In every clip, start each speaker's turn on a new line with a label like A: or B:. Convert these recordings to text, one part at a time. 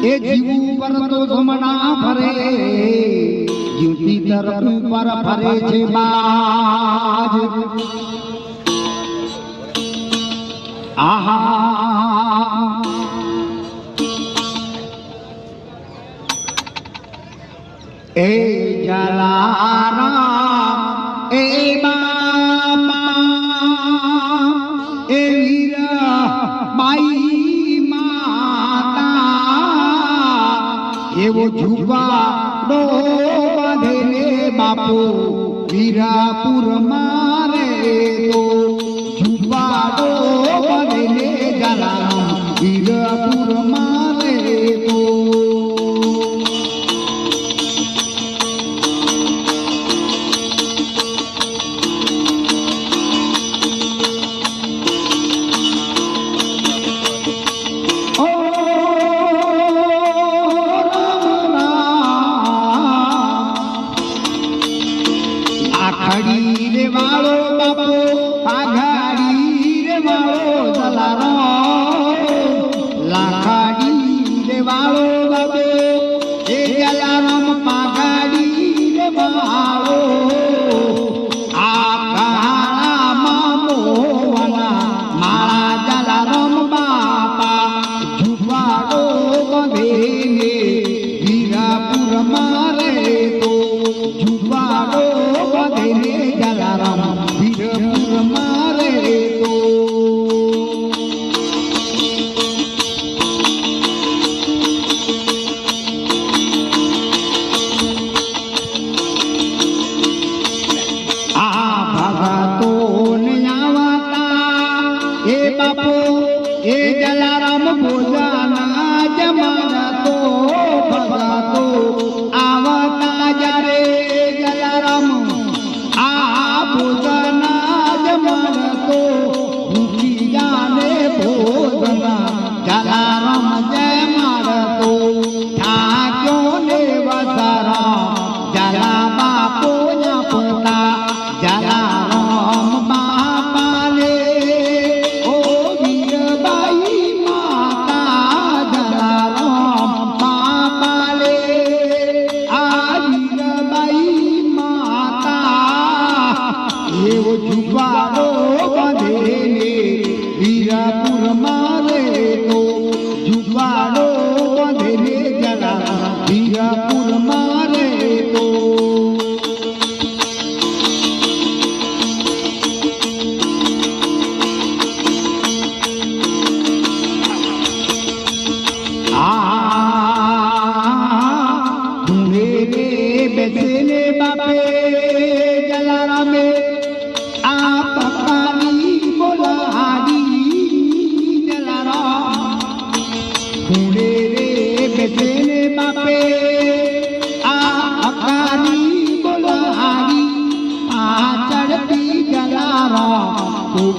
A: એ જીવ ઉપર તો જમણા ફરે જીવતી તરફ ઉપર ફરે છે બાજ આહા એ જલારામ એ એવો ઝુંબાડો બાંધેને બાપો વીરાપુર મારે તો. ઝુંબાડો બાંધેને જલારામ વીરાપુર મારે એ જલારામ ગોજાના જમાના તો ભગાતો આવતા જા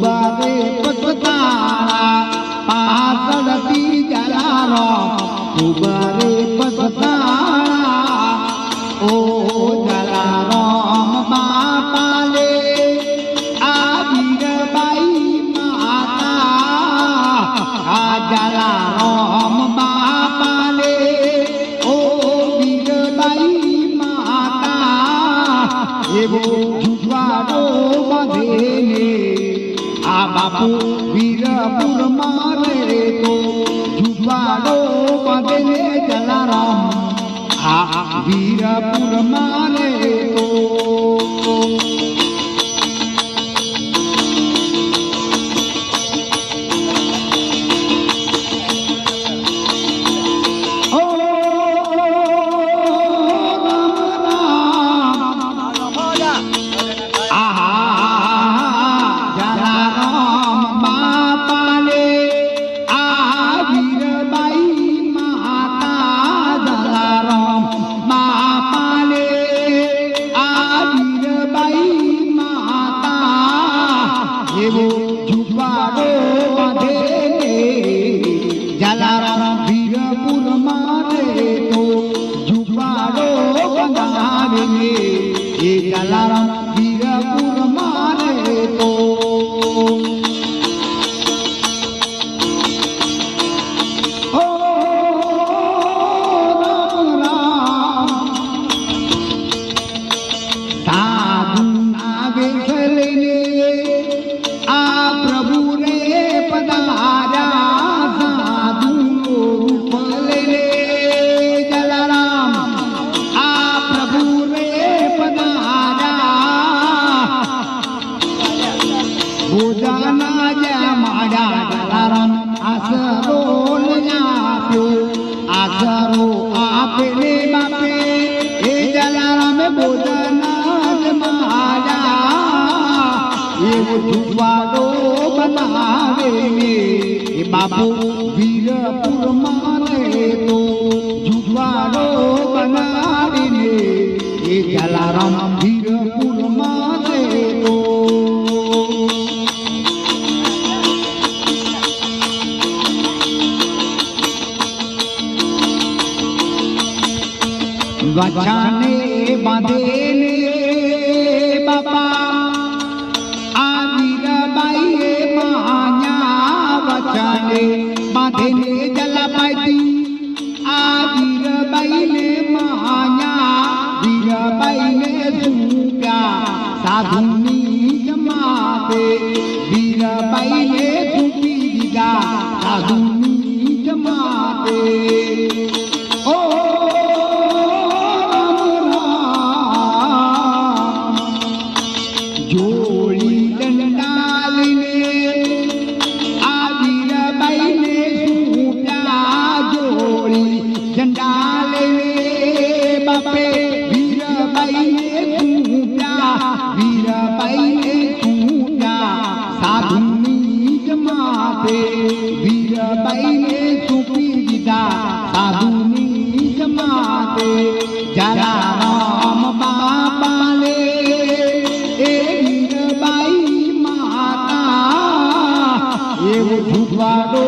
A: বারে આ બાપુ વીરપુરમાં રહે તો જુવાડો પગલે જલારામ. આ વીરપુરમાં રહે તો Diego. જુવાડો બનાવે એ બાપુ વીરપુર મારે તો જુવાડો બનાવીને એ જલારામ સાધુની જમાતે વીરબાઈને જલારામ બાપાને એ વીરબાઈ માતા એવો જુવાડો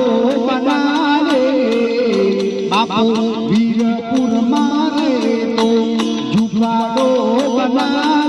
A: બનાવે બાપુ વીરપુર મારે તો જુવાડો બનાવે